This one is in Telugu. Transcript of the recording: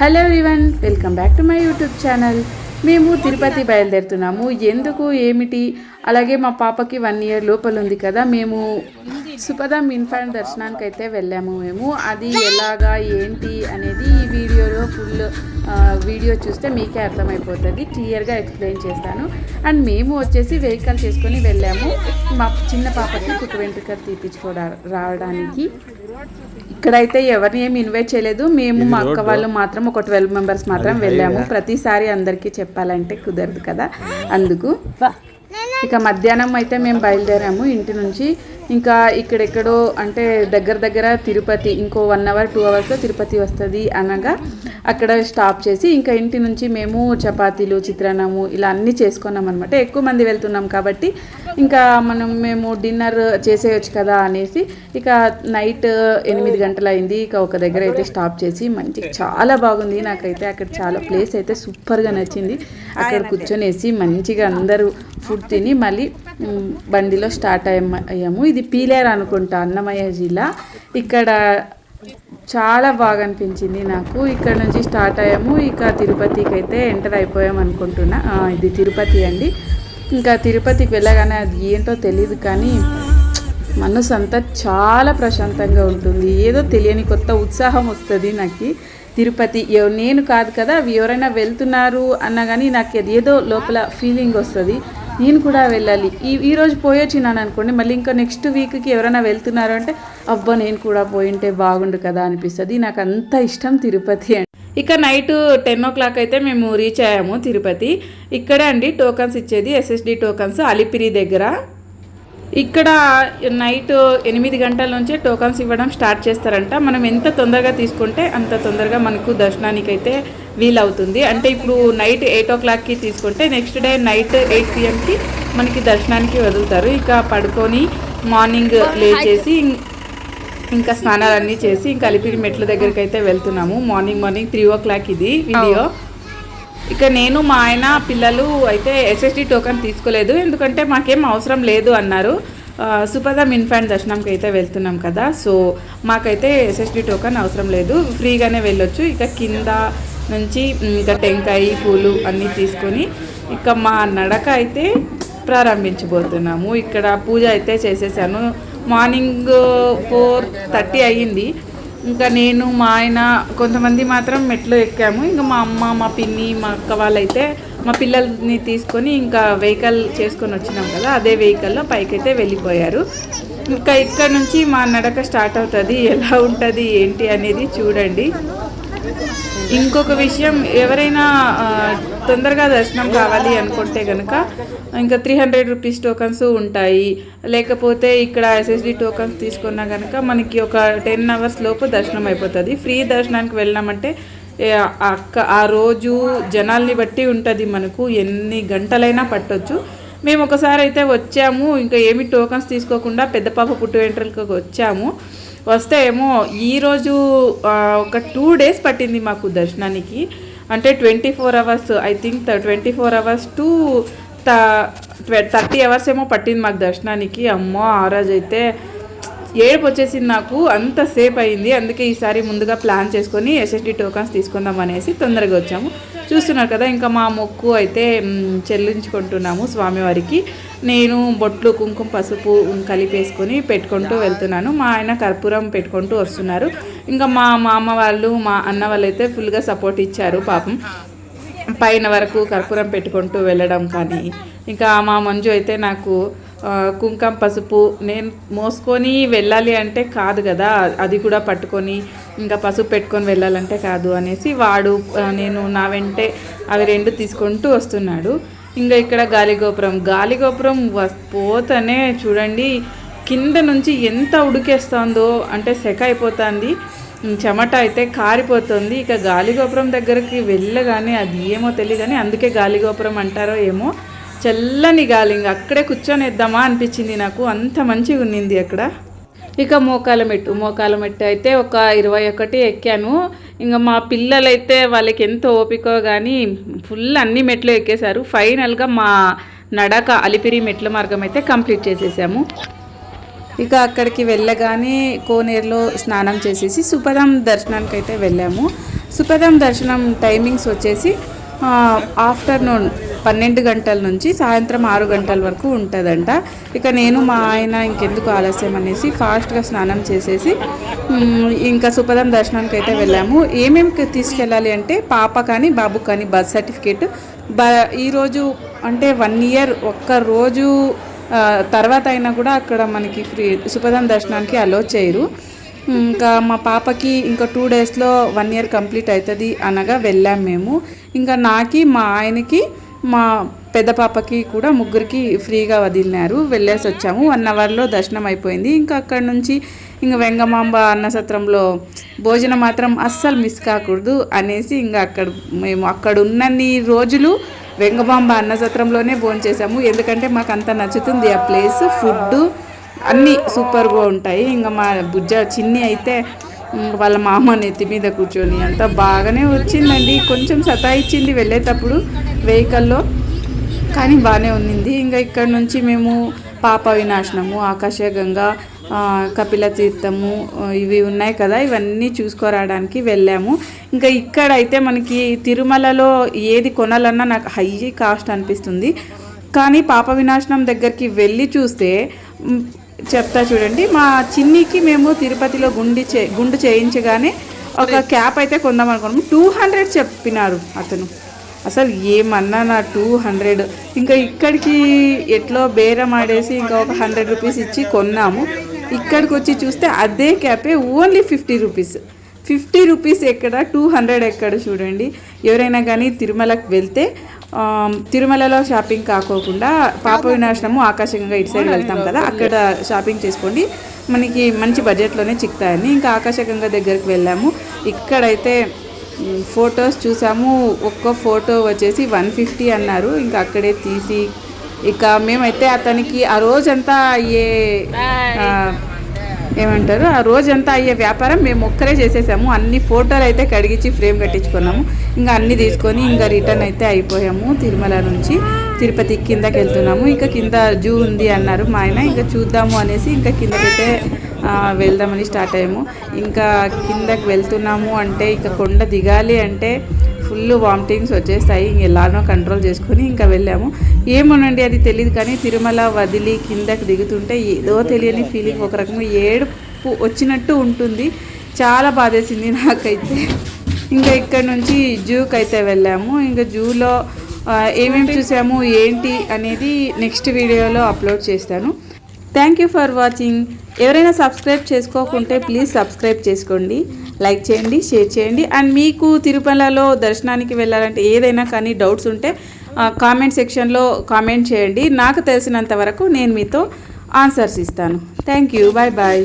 Hello everyone welcome back to my YouTube channel మేము తిరుపతి బయలుదేరుతున్నాము. ఎందుకు ఏమిటి? అలాగే మా పాపకి వన్ ఇయర్ లోపల ఉంది కదా మేము సుపదం ఇన్ఫాంట్ దర్శనానికి అయితే వెళ్ళాము మేము. అది ఎలాగా ఏంటి అనేది ఈ వీడియోలో ఫుల్ వీడియో చూస్తే మీకే అర్థమైపోతుంది. క్లియర్గా ఎక్స్ప్లెయిన్ చేస్తాను. అండ్ మేము వచ్చేసి వెహికల్ చేసుకొని వెళ్ళాము. మా చిన్న పాపకి పుట్టు వెంట్రుకలు తీపించుకోవడా రావడానికి. ఇక్కడైతే ఎవరిని ఏమి ఇన్వైట్ చేయలేదు. మేము మా అక్క వాళ్ళు మాత్రం ఒక ట్వెల్వ్ మెంబర్స్ మాత్రం వెళ్ళాము. ప్రతిసారి అందరికీ చెప్పాలంటే కుదరదు కదా అందుకు. ఇక మధ్యాహ్నం అయితే మేము బయలుదేరాము. ఇంటి నుంచి ఇంకా ఇక్కడెక్కడో అంటే దగ్గర దగ్గర తిరుపతి ఇంకో వన్ అవర్ టూ అవర్స్లో తిరుపతి వస్తుంది అనగా అక్కడ స్టాప్ చేసి ఇంకా ఇంటి నుంచి మేము చపాతీలు చిత్రాన్నము ఇలా అన్నీ చేసుకున్నాం అనమాట ఎక్కువ మంది వెళ్తున్నాం కాబట్టి ఇంకా మనం మేము డిన్నర్ చేసేయచ్చు కదా అనేసి ఇక నైట్ ఎనిమిది గంటలు అయింది ఇక ఒక దగ్గర అయితే స్టాప్ చేసి మంచి చాలా బాగుంది. నాకైతే అక్కడ చాలా ప్లేస్ అయితే సూపర్గా నచ్చింది. అక్కడ కూర్చొనేసి మంచిగా అందరూ ఫుడ్ తిని మళ్ళీ బండిలో స్టార్ట్ అయ్యాము అయ్యాము. ఇది పీలేరు అనుకుంటా అన్నమయ్య జిల్లా. ఇక్కడ చాలా బాగా అనిపించింది నాకు. ఇక్కడ నుంచి స్టార్ట్ అయ్యాము. ఇక తిరుపతికి అయితే ఎంటర్ అయిపోయాం అనుకుంటున్నా. ఇది తిరుపతి అండి. ఇంకా తిరుపతికి వెళ్ళగానే అది ఏంటో తెలియదు కానీ మనసు అంతా చాలా ప్రశాంతంగా ఉంటుంది. ఏదో తెలియని కొత్త ఉత్సాహం వస్తుంది నాకు. తిరుపతి నేను కాదు కదా అవి ఎవరైనా వెళ్తున్నారు అన్నా కానీ నాకు అది ఏదో లోపల ఫీలింగ్ వస్తుంది. నేను కూడా వెళ్ళాలి. ఈ ఈరోజు రోజు పోయొచ్చినాను అనుకోండి మళ్ళీ ఇంకా నెక్స్ట్ వీక్కి ఎవరైనా వెళ్తున్నారు అంటే అబ్బా నేను కూడా పోయింటే బాగుండు కదా అనిపిస్తుంది. నాకు అంత ఇష్టం తిరుపతి అండి ఇక నైట్ టెన్ ఓ క్లాక్ అయితే మేము రీచ్ అయ్యాము తిరుపతి. ఇక్కడే అండి టోకన్స్ ఇచ్చేది ఎస్ఎస్డి టోకన్స్ అలిపిరి దగ్గర. ఇక్కడ నైట్ ఎనిమిది గంటల నుంచే టోకన్స్ ఇవ్వడం స్టార్ట్ చేస్తారంట. మనం ఎంత తొందరగా తీసుకుంటే అంత తొందరగా మనకు దర్శనానికి అయితే వీలవుతుంది. అంటే ఇప్పుడు నైట్ ఎయిట్ ఓ క్లాక్కి తీసుకుంటే నెక్స్ట్ డే నైట్ ఎయిట్ పిఎంకి మనకి దర్శనానికి వదులుతారు. ఇక పడుకొని మార్నింగ్ లేచేసి ఇంకా స్నానాలన్నీ చేసి ఇంకా అలిపిరి మెట్ల దగ్గరికి అయితే వెళ్తున్నాము. Morning morning three o'clock ఇది వీడియో. ఇక నేను మా ఆయన పిల్లలు అయితే ఎస్ఎస్డి టోకెన్ తీసుకోలేదు. ఎందుకంటే మాకేం అవసరం లేదు అన్నారు. సుపదం ఇన్ఫాంట్ దర్శనంకి అయితే వెళ్తున్నాం కదా. సో మాకైతే ఎస్ఎస్డి టోకెన్ అవసరం లేదు. ఫ్రీగానే వెళ్ళొచ్చు. ఇక కింద నుంచి ఇంకా టెంకాయ పూలు అన్నీ తీసుకొని ఇక మా నడక అయితే ప్రారంభించబోతున్నాము. ఇక్కడ పూజ అయితే చేసేసాను. మార్నింగ్ ఫోర్ థర్టీ అయ్యింది. ఇంకా నేను మా ఆయన కొంతమంది మాత్రం మెట్లు ఎక్కాము. ఇంకా మా అమ్మ మా పిన్ని మా అక్క వాళ్ళైతే మా పిల్లల్ని తీసుకొని ఇంకా వెహికల్ చేసుకొని వచ్చినాం కదా అదే వెహికల్లో పైకైతే వెళ్ళిపోయారు. ఇంకా ఇక్కడ నుంచి మా నడక స్టార్ట్ అవుతుంది ఎలా ఉంటుంది ఏంటి అనేది చూడండి. ఇంకొక విషయం ఎవరైనా తొందరగా దర్శనం కావాలి అనుకుంటే కనుక ఇంకా త్రీ హండ్రెడ్ రూపీస్ టోకన్స్ ఉంటాయి. లేకపోతే ఇక్కడ ఎస్ఎస్డి టోకన్స్ తీసుకున్నా కనుక మనకి ఒక టెన్ అవర్స్ లోపు దర్శనం అయిపోతుంది. ఫ్రీ దర్శనానికి వెళ్ళామంటే అక్క ఆ రోజు జనాల్ని బట్టి ఉంటుంది మనకు. ఎన్ని గంటలైనా పట్టొచ్చు. మేము ఒకసారి అయితే వచ్చాము. ఇంకా ఏమి టోకన్స్ తీసుకోకుండా పెద్ద పాప పుట్టు వెంట్రలకు వచ్చాము. వస్తే ఏమో ఈరోజు ఒక టూ డేస్ పట్టింది మాకు దర్శనానికి. అంటే twenty four hours I think twenty four hours to thirty hours ఏమో పట్టింది మాకు దర్శనానికి. అమ్మో ఆ రోజు అయితే ఏడుపు వచ్చేసింది నాకు. అంత సేపు అయింది. అందుకే ఈసారి ముందుగా ప్లాన్ చేసుకొని ఎస్ఎస్డి టోకన్స్ తీసుకుందాం అనేసి తొందరగా వచ్చాము. చూస్తున్నారు కదా ఇంకా మా మొక్కు అయితే చెల్లించుకుంటున్నాము స్వామివారికి. నేను బొట్లు కుంకుమ పసుపు కలిపేసుకొని పెట్టుకుంటూ వెళ్తున్నాను. మా ఆయన కర్పూరం పెట్టుకుంటూ వస్తున్నారు. ఇంకా మా మామ వాళ్ళు మా అన్న వాళ్ళు అయితే ఫుల్గా సపోర్ట్ ఇచ్చారు పాపం. పైన వరకు కర్పూరం పెట్టుకుంటూ వెళ్ళడం కానీ ఇంకా మా మంజు అయితే నాకు కుంకం పసుపు నేను మోసుకొని వెళ్ళాలి అంటే కాదు కదా అది కూడా పట్టుకొని ఇంకా పసుపు పెట్టుకొని వెళ్ళాలంటే కాదు అనేసి వాడు నేను నా వెంటే అవి రెండు తీసుకుంటూ వస్తున్నాడు. ఇంకా ఇక్కడ గాలిగోపురం గాలిగోపురం వస్ పోతనే చూడండి కింద నుంచి ఎంత ఉడికేస్తుందో అంటే సెక అయిపోతుంది చెమట అయితే కారిపోతుంది ఇక గాలిగోపురం దగ్గరికి వెళ్ళగానే అది ఏమో తెలియదు కానీ అందుకే గాలిగోపురం అంటారో ఏమో చల్లని గాలి ఇంక అక్కడే కూర్చొని వేద్దామా అనిపించింది నాకు. అంత మంచిగా ఉన్నింది అక్కడ. ఇక మోకాల మెట్టు మోకాల మెట్టు అయితే ఒక ఇరవై ఒకటి ఎక్కాను. ఇంకా మా పిల్లలైతే వాళ్ళకి ఎంత ఓపికో కానీ ఫుల్ అన్ని మెట్లు ఎక్కేశారు. ఫైనల్గా మా నడక అలిపిరి మెట్ల మార్గం అయితే కంప్లీట్ చేసేసాము. ఇక అక్కడికి వెళ్ళగానే కోనేరులో స్నానం చేసేసి సుపదం దర్శనానికి అయితే వెళ్ళాము. సుపదం దర్శనం టైమింగ్స్ వచ్చేసి ఆఫ్టర్నూన్ పన్నెండు గంటల నుంచి సాయంత్రం ఆరు గంటల వరకు ఉంటుందంట. ఇక నేను మా ఆయన ఇంకెందుకు ఆలస్యం అనేసి ఫాస్ట్గా స్నానం చేసేసి ఇంకా సుపదం దర్శనానికి అయితే వెళ్ళాము. ఏమేమి తీసుకెళ్ళాలి అంటే పాప కానీ బాబు కానీ బర్త్ సర్టిఫికేట్. బ ఈరోజు అంటే వన్ ఇయర్ ఒక్క రోజు తర్వాత అయినా కూడా అక్కడ మనకి ఫ్రీ సుపదం దర్శనానికి అలో చేయరు. ఇంకా మా పాపకి ఇంకా టూ డేస్లో వన్ ఇయర్ కంప్లీట్ అవుతుంది అనగా వెళ్ళాం మేము. ఇంకా నాకి మా ఆయనకి మా పెద్ద పాపకి కూడా ముగ్గురికి ఫ్రీగా వదిలినారు. వెళ్ళేసి వచ్చాము. వన్ అవర్లో దర్శనం అయిపోయింది. ఇంకా అక్కడ నుంచి ఇంకా వెంగమాంబ అన్నసత్రంలో భోజనం మాత్రం అస్సలు మిస్ కాకూడదు అనేసి ఇంకా అక్కడ మేము అక్కడ ఉన్నన్ని రోజులు వెంగమాంబ అన్నసత్రంలోనే భోంచేసాము ఎందుకంటే మాకు అంత నచ్చుతుంది ఆ ప్లేస్. ఫుడ్ అన్నీ సూపర్గా ఉంటాయి. ఇంకా మా బుజ్జ చిన్ని అయితే వాళ్ళ మామ నెత్తి మీద కూర్చొని అంతా బాగానే వచ్చిందండి. కొంచెం సతాయిచ్చింది వెళ్ళేటప్పుడు వెహికల్లో. కానీ బాగానే ఉన్నింది. ఇంకా ఇక్కడ నుంచి మేము పాప వినాశనము ఆకాశగంగా ఆ, కపిల తీర్థము ఇవి ఉన్నాయి కదా. ఇవన్నీ చూసుకోరావడానికి వెళ్ళాము. ఇంకా ఇక్కడైతే మనకి తిరుమలలో ఏది కొనాలన్నా నాకు హై కాస్ట్ అనిపిస్తుంది. కానీ పాప వినాశనం దగ్గరికి వెళ్ళి చూస్తే చెప్తా చూడండి. మా చిన్నికి మేము తిరుపతిలో గుండి చే గుండు చేయించగానే ఒక క్యాప్ అయితే కొందాం అనుకున్నాము టూ హండ్రెడ్ చెప్పినారు అతను. అసలు ఏమన్నా నా టూ హండ్రెడ్? ఇంకా ఇక్కడికి ఎట్లో బేరం ఆడేసి ఇంకా ఒక హండ్రెడ్ రూపీస్ ఇచ్చి కొన్నాము. ఇక్కడికి వచ్చి చూస్తే అదే క్యాపే only fifty rupees. Fifty rupees ఎక్కడ? టూ హండ్రెడ్ ఎక్కడ చూడండి. ఎవరైనా కానీ తిరుమలకు వెళ్తే తిరుమలలో షాపింగ్ కాకోకుండా పాప వినాశనము ఆకాశంగా ఇటు సైడ్ వెళ్తాం కదా అక్కడ షాపింగ్ చేసుకోండి. మనకి మంచి బడ్జెట్లోనే చిక్తాయని ఇంకా ఆకాశగంగా దగ్గరికి వెళ్ళాము. ఇక్కడైతే ఫొటోస్ చూసాము. ఒక్క ఫోటో వచ్చేసి వన్ ఫిఫ్టీ అన్నారు. ఇంకా అక్కడే తీసి ఇక మేమైతే అతనికి ఆ రోజంతా అయ్యే ఆ, ఏమంటారు? ఆ రోజంతా అయ్యే వ్యాపారం మేము ఒక్కరే చేసేసాము. అన్ని ఫోటోలు అయితే కడిగించి ఫ్రేమ్ కట్టించుకున్నాము. ఇంకా అన్ని తీసుకొని ఇంకా రిటర్న్ అయితే అయిపోయాము తిరుమల నుంచి. తిరుపతి కిందకి వెళ్తున్నాము. ఇంకా కింద జూ ఉంది అన్నారు మా ఆయన. ఇంకా చూద్దాము అనేసి ఇంకా కిందకైతే వెళ్దామని స్టార్ట్ అయ్యాము. ఇంకా కిందకి వెళ్తున్నాము అంటే ఇంకా కొండ దిగాలి అంటే ఫుల్ వామిటింగ్స్ వచ్చేస్తాయి ఎలానో కంట్రోల్ చేసుకొని ఇంకా వెళ్ళాము. ఏమోనండి అది తెలియదు కానీ తిరుమల వదిలి కిందకి దిగుతుంటే ఏదో తెలియని ఫీలింగ్ ఒక రకంగా ఏడుపు వచ్చినట్టు ఉంటుంది. చాలా బాధేసింది నాకైతే. ఇంకా ఇక్కడ నుంచి జూకి అయితే వెళ్ళాము. ఇంకా జూలో ఏమేమి చూసాము ఏంటి అనేది నెక్స్ట్ వీడియోలో అప్లోడ్ చేస్తాను. థ్యాంక్ యూ ఫర్ వాచింగ్ ఎవరైనా సబ్స్క్రైబ్ చేసుకోకుంటే ప్లీజ్ సబ్స్క్రైబ్ చేసుకోండి. లైక్ చేయండి షేర్ చేయండి. అండ్ మీకు తిరుపతిలో దర్శనానికి వెళ్ళాలంటే ఏదైనా కానీ డౌట్స్ ఉంటే కామెంట్ సెక్షన్లో కామెంట్ చేయండి. నాకు తెలిసినంత వరకు నేను మీతో ఆన్సర్స్ ఇస్తాను. Thank you bye bye